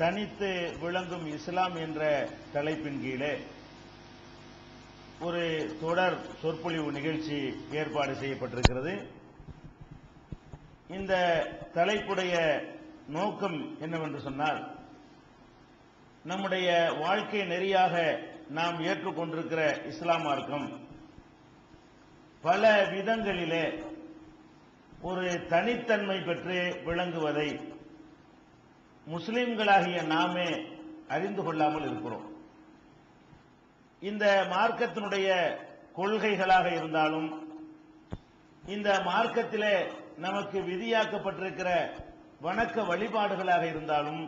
தனித்து விளங்கும் இஸ்லாம் என்ற தலைப்பின் கீழே ஒரு தொடர் சொற்பொழிவு நிகழ்ச்சி ஏற்பாடு செய்யப்பட்டிருக்கிறது. இந்த தலைப்புடைய நோக்கம் என்னவென்று சொன்னால் நம்முடைய வாழ்க்கை நெறியாக நாம் ஏற்றுக்கொண்டிருக்கிற இஸ்லாம் மார்க்கம் பல விதங்களிலே ஒரு தனித்தன்மை பெற்று விளங்குவதை முஸ்லிம்களாகிய நாமே அறிந்து கொள்ளாமல் இருக்கிறோம். இந்த மார்க்கத்தினுடைய கொள்கைகளாக இருந்தாலும் இந்த மார்க்கத்திலே நமக்கு விதியாக்கப்பட்டிருக்கிற வணக்க வழிபாடுகளாக இருந்தாலும்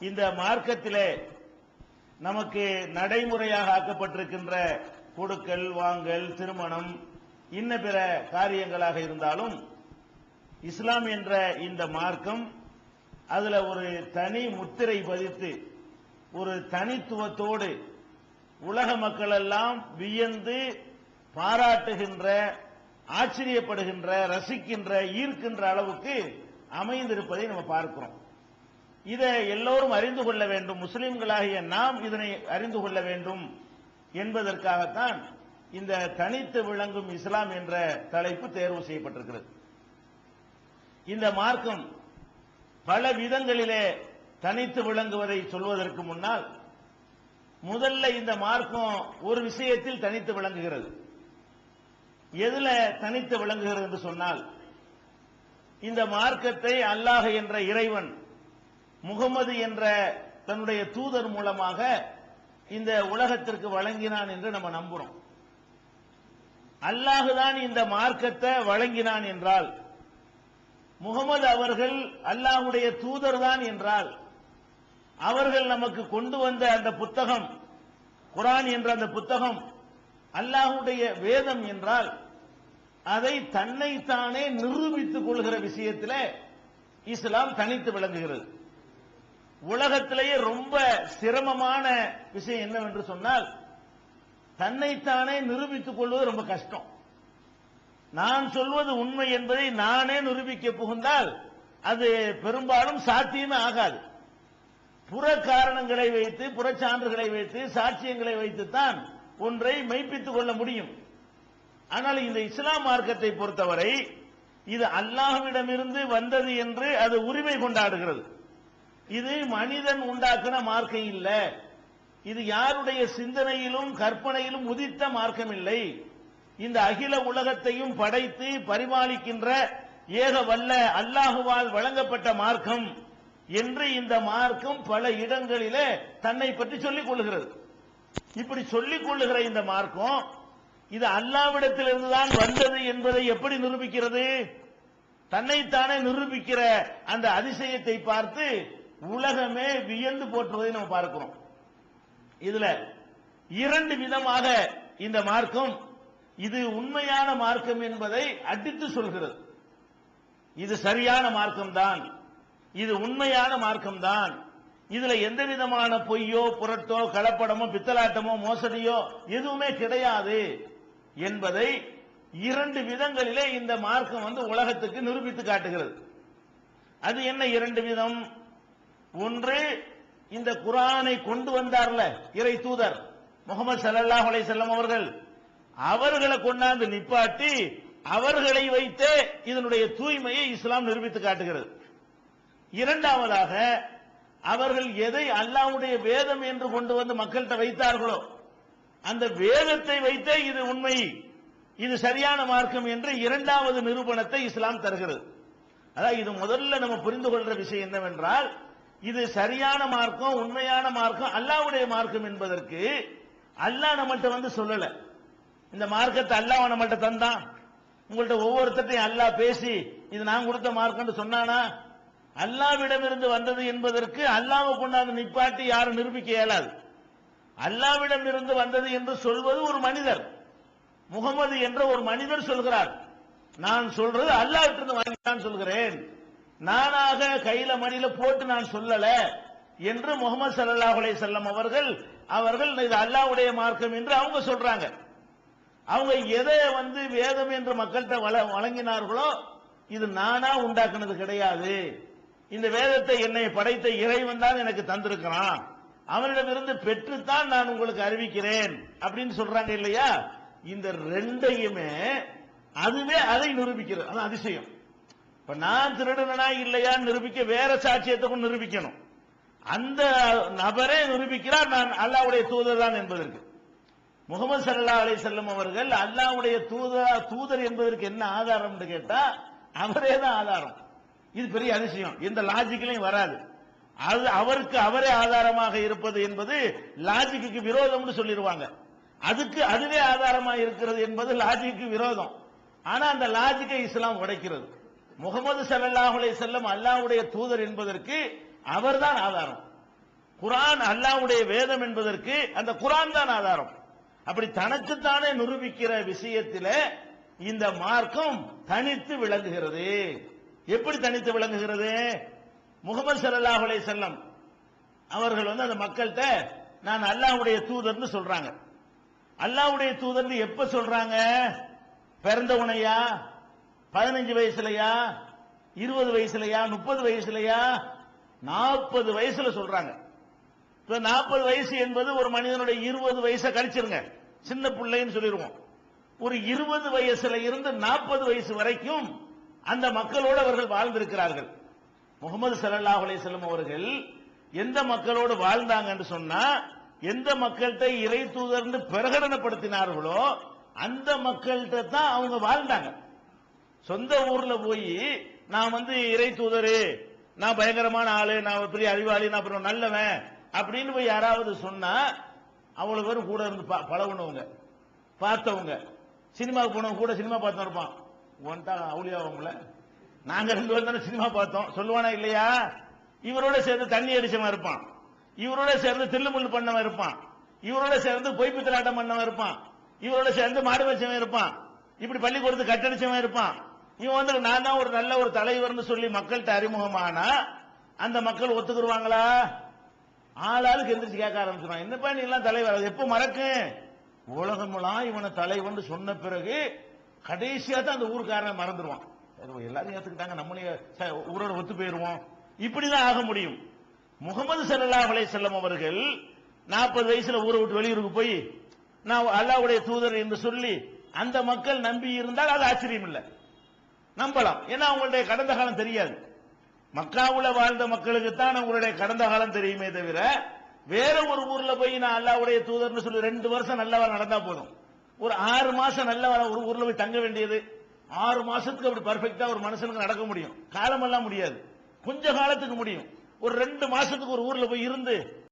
இந்த மார்க்கத்திலே நமக்கு நடைமுறையாக ஆக்கப்பட்டிருக்கின்ற கொடுக்கல் வாங்கல் திருமணம் இன்ன பிற காரியங்களாக இருந்தாலும் இஸ்லாம் என்ற இந்த மார்க்கம் அதுல ஒரு தனி முத்திரை பதித்து ஒரு தனித்துவத்தோடு உலக மக்கள் எல்லாம் வியந்து பாராட்டுகின்ற ஆச்சரியப்படுகின்ற ரசிக்கின்ற ஈர்க்கின்ற அளவுக்கு அமைந்திருப்பதை நம்ம பார்க்கிறோம். இதை எல்லோரும் அறிந்து கொள்ள வேண்டும். முஸ்லிம்களாகிய நாம் இதனை அறிந்து கொள்ள வேண்டும் என்பதற்காகத்தான் இந்த தனித்து விளங்கும் இஸ்லாம் என்ற தலைப்பு தேர்வு செய்யப்பட்டிருக்கிறது. இந்த மார்க்கம் பல விதங்களிலே தனித்து விளங்குவதை சொல்வதற்கு முன்னால் முதல்ல இந்த மார்க்கம் ஒரு விஷயத்தில் தனித்து விளங்குகிறது. எதுல தனித்து விளங்குகிறது என்று சொன்னால் இந்த மார்க்கத்தை அல்லாஹ் என்ற இறைவன் முகமது என்ற தன்னுடைய தூதர் மூலமாக இந்த உலகத்திற்கு வழங்கினான் என்று நம்ம நம்புறோம். அல்லாஹுதான் இந்த மார்க்கத்தை வழங்கினான் என்றால் முகமது அவர்கள் அல்லாஹுடைய தூதர் தான் என்றால் அவர்கள் நமக்கு கொண்டு வந்த அந்த புத்தகம் குரான் என்ற அந்த புத்தகம் அல்லாஹுடைய வேதம் என்றால் அதை தன்னைத்தானே நிரூபித்துக் கொள்கிற விஷயத்தில் இஸ்லாம் தனித்து விளங்குகிறது. உலகத்திலேயே ரொம்ப சிரமமான விஷயம் என்னவென்று சொன்னால் தன்னைத்தானே நிரூபித்துக் கொள்வது ரொம்ப கஷ்டம். நான் சொல்வது உண்மை என்பதை நானே நிரூபிக்க புகுந்தால் அது பெரும்பாலும் சாத்தியமே ஆகாது. புற காரணங்களை வைத்து புறச்சான்றுகளை வைத்து சாட்சியங்களை வைத்துத்தான் ஒன்றை மெய்ப்பித்துக் கொள்ள முடியும். ஆனால் இந்த இஸ்லாம் மார்க்கத்தை பொறுத்தவரை இது அல்லாஹ்விடமிருந்து வந்தது என்று அது உரிமை கொண்டாடுகிறது. இது மனிதன் உண்டாக்கின மார்க்கம் இல்லை. இது யாருடைய சிந்தனையிலும் கற்பனையிலும் உதித்த மார்க்கம் இல்லை இந்த அகில உலகத்தையும் படைத்து பரிமாளிக்கின்ற ஏக வல்ல அல்லாஹுவால் வழங்கப்பட்ட மார்க்கம் என்று இந்த மார்க்கம் பல இடங்களிலே தன்னை பற்றி சொல்லிக் கொள்ளுகிறது இப்படி சொல்லிக் கொள்ளுகிற இந்த மார்க்கம் இது அல்லாவிடத்திலிருந்து தான் வந்தது என்பதை எப்படி நிரூபிக்கிறது? தன்னைத்தானே நிரூபிக்கிற அந்த அதிசயத்தை பார்த்து உலகமே வியந்து போற்றுவதை நம்ம பார்க்கிறோம். இதுல இரண்டு விதமாக இந்த மார்க்கம் இது உண்மையான மார்க்கம் என்பதை அடித்து சொல்கிறது. இது சரியான மார்க்கம் தான் இது உண்மையான மார்க்கம் தான் இதுல எந்த விதமான பொய்யோ புரட்டோ கலப்படமோ பித்தலாட்டமோ மோசடியோ எதுவுமே கிடையாது என்பதை இரண்டு விதங்களிலே இந்த மார்க்கம் வந்து உலகத்துக்கு நிரூபித்து காட்டுகிறது. அது என்ன இரண்டு விதம்? ஒன்று இந்த குரானை கொண்டு வந்தார்ல இறை தூதர் முகமது சல்லாஹ் அலை செல்லம் அவர்கள் அவர்களை கொண்டாந்து நிப்பாட்டி அவர்களை வைத்தே இதனுடைய தூய்மையை இஸ்லாம் நிரூபித்து காட்டுகிறது. இரண்டாவதாக அவர்கள் எதை அல்லாஹ்வுடைய வேதம் என்று கொண்டு வந்து மக்கள்கிட்ட வைத்தார்களோ அந்த வேதத்தை வைத்தே இது உண்மை இது சரியான மார்க்கம் என்று இரண்டாவது நிரூபணத்தை இஸ்லாம் தருகிறது. அதாவது இது முதல்ல நம்ம புரிந்து கொள்ற விஷயம் என்னவென்றால் இது சரியான மார்க்கம் உண்மையான மார்க்கம் அல்லாவுடைய மார்க்கம் என்பதற்கு அல்லாஹ் நம்மகிட்ட வந்து சொல்லலை. இந்த மார்க்கத்தை அல்லாஹ் நம்மள்ட்ட தந்தான். உங்கள்ட்ட ஒவ்வொருத்தையும் அல்லாஹ் பேசி இது நான் கொடுத்த மார்க்கம்னு சொன்னானா? அல்லாவிடமிருந்து வந்தது என்பதற்கு அல்லாவை கொண்டாந்து நிப்பாட்டி யாரும் நிரூபிக்க இயலாது. அல்லாவிடம் இருந்து வந்தது என்று சொல்வது ஒரு மனிதர். முகமது என்ற ஒரு மனிதர் சொல்கிறார் நான் சொல்றது அல்லாவிட்டிருந்து வாங்கித்தான் சொல்கிறேன். நானாக கையில மணியில போட்டு நான் சொல்லல என்று முகமது சல்லாஹ் செல்லம் அவர்கள் அவர்கள் இது அல்லாவுடைய மார்க்கம் என்று அவங்க சொல்றாங்க. அவங்க எதை வந்து வேதம் என்று மக்கள்கிட்ட வழங்கினார்களோ இது நானா உண்டாக்குனது கிடையாது. இந்த வேதத்தை என்னை படைத்த இறைவன் தான் எனக்கு தந்திருக்கிறான். அவனிடமிருந்து பெற்றுத்தான் நான் உங்களுக்கு அறிவிக்கிறேன். அப்படின்னு சொல்றாங்க இல்லையா? இந்த ரெண்டையுமே அதுவே அதை நிரூபிக்கிறது. அது அதிசயம். இப்ப நான் திருடனா இல்லையான்னு நிரூபிக்க வேற சாட்சியத்தை நிரூபிக்கணும். அந்த நபரே நிரூபிக்கிறார். நான் அல்லாவுடைய தூதர் தான் என்பதற்கு. முகமது சல்லா அலி செல்லம் அவர்கள் அல்லாவுடைய தூதர் தூதர் என்பதற்கு என்ன ஆதாரம் கேட்டா அவரே தான் ஆதாரம். இது பெரிய அதிசயம். எந்த லாஜிக்கிலையும் வராது. அது அவருக்கு அவரே ஆதாரமாக இருப்பது என்பது லாஜிக்கு விரோதம்னு சொல்லிடுவாங்க. அதுக்கு அதுவே ஆதாரமாக இருக்கிறது என்பது லாஜிக்கு விரோதம். ஆனா அந்த லாஜிக்கை இஸ்லாம் உடைக்கிறது. முகமது சல்லாஹுலே செல்லும் செல்லம் தூதர் என்பதற்கு அவர்தான் ஆதாரம். குரான் அல்லாவுடைய வேதம் என்பதற்கு அந்த குரான் தான் ஆதாரம். அப்படி தனக்குத்தானே நிரூபிக்கிற விஷயத்தில இந்த மார்க்கம் தனித்து விளங்குகிறது. எப்படி தனித்து விளங்குகிறது? முகமது சல்லாஹ் அலைஹி செல்லம் அவர்கள் வந்து அந்த மக்கள்கிட்ட நான் அல்லாஹ்வுடைய தூதர்னு சொல்றாங்க. அல்லாஹ்வுடைய தூதர்னு எப்ப சொல்றாங்க? பிறந்த உனையா பதினஞ்சு வயசுலயா? இருபது வயசுலயா? முப்பது வயசுலயா? நாற்பது வயசுல சொல்றாங்க. இப்ப நாற்பது வயசு என்பது ஒரு மனிதனுடைய இருபது வயசை கழிச்சிருங்க. சின்ன பிள்ளைன்னு சொல்லிடுவோம் ஒரு இருபது வயசுல இருந்து நாற்பது வயசு வரைக்கும் அந்த மக்களோடு அவர்கள் வாழ்ந்திருக்கிறார்கள். முகமது சல்லல்லாஹு அலிசல்லம் அவர்கள் எந்த மக்களோடு வாழ்ந்தாங்கன்னு சொன்னா எந்த மக்கள்கிட்ட இறை தூதர்ந்து பிரகடனப்படுத்தினார்களோ அந்த மக்கள்கிட்ட தான் அவங்க வாழ்ந்தாங்க. சொந்த ஊர்ல போய் நான் வந்து இறை தூதரு நான் பயங்கரமான ஆளு நான் பெரிய அறிவாளி நான் அப்புறம் நல்லவன் அப்படின்னு போய் யாராவது சொன்னா அவ்வளவு பேரும் கூட இருந்து பழகுனவங்க பார்த்தவங்க. சினிமாவுக்கு போனவங்க கூட சினிமா பார்த்து இருப்பான். ஒன்ட்டா அவுளியாவங்கள நாங்க ரெண்டு பேரும் தானே சினிமா பார்த்தோம். சொல்லுவானா இல்லையா? இவரோட சேர்ந்து தண்ணி அடிச்சவன் இருப்பான். இவரோட சேர்ந்து தில்லுமுள்ளு பண்ணவன் இருப்பான். இவரோட சேர்ந்து பொய்ப்பித்தலாட்டம் பண்ணவன் இருப்பான். இவரோட சேர்ந்து மாடு வச்சவன் இருப்பான். இப்படி பள்ளிக்கூடத்து கட்டடிச்சவன் இருப்பான். இவன் வந்து நான் தான் ஒரு நல்ல ஒரு தலைவர்னு சொல்லி மக்கள்கிட்ட அறிமுகமானா அந்த மக்கள் ஒத்துக்குருவாங்களா ஆளாளுக்கு எந்திரிச்சு கேட்க ஆரம்பிச்சிடும் என்னப்பா நீ எல்லாம் தலைவர்? அது எப்போ மறக்கும் உலகமெல்லாம் இவனை தலைவன் சொன்ன பிறகு கடைசியா தான் அந்த ஊருக்காரன் மறந்துடுவான் எல்லாரும் ஏத்துக்கிட்டாங்க. நம்மளே ச- ஊரோட ஒத்து போயிருவோம். இப்படிதான் ஆக முடியும். முகமது சல்லா அலை செல்லம் அவர்கள் நாற்பது வயசுல ஊரை விட்டு வெளியூருக்கு போய் நான் அல்லாவுடைய தூதர் என்று சொல்லி அந்த மக்கள் நம்பி இருந்தால் அது ஆச்சரியம் இல்லை. நம்பலாம். ஏன்னா அவங்களுடைய கடந்த காலம் தெரியாது. மக்காவுல வாழ்ந்த மக்களுக்கு தான் அவங்களுடைய கடந்த காலம் தெரியுமே தவிர வேற ஒரு ஊர்ல போய் நான் அல்லாவுடைய தூதர்னு சொல்லி ரெண்டு வருஷம் நல்லவா நடந்தா போதும். ஒரு ஆறு மாசம் நல்லவா ஒரு ஊர்ல போய் தங்க வேண்டியது. ஆறு மாசத்துக்கு அப்படி பர்ஃபெக்டா ஒரு மனுஷனுக்கு நடக்க முடியும். காலமெல்லாம் முடியாது. கொஞ்ச காலத்துக்கு முடியும். ஒரு ரெண்டு மாசத்துக்கு ஒரு ஊர்ல போய் இருந்து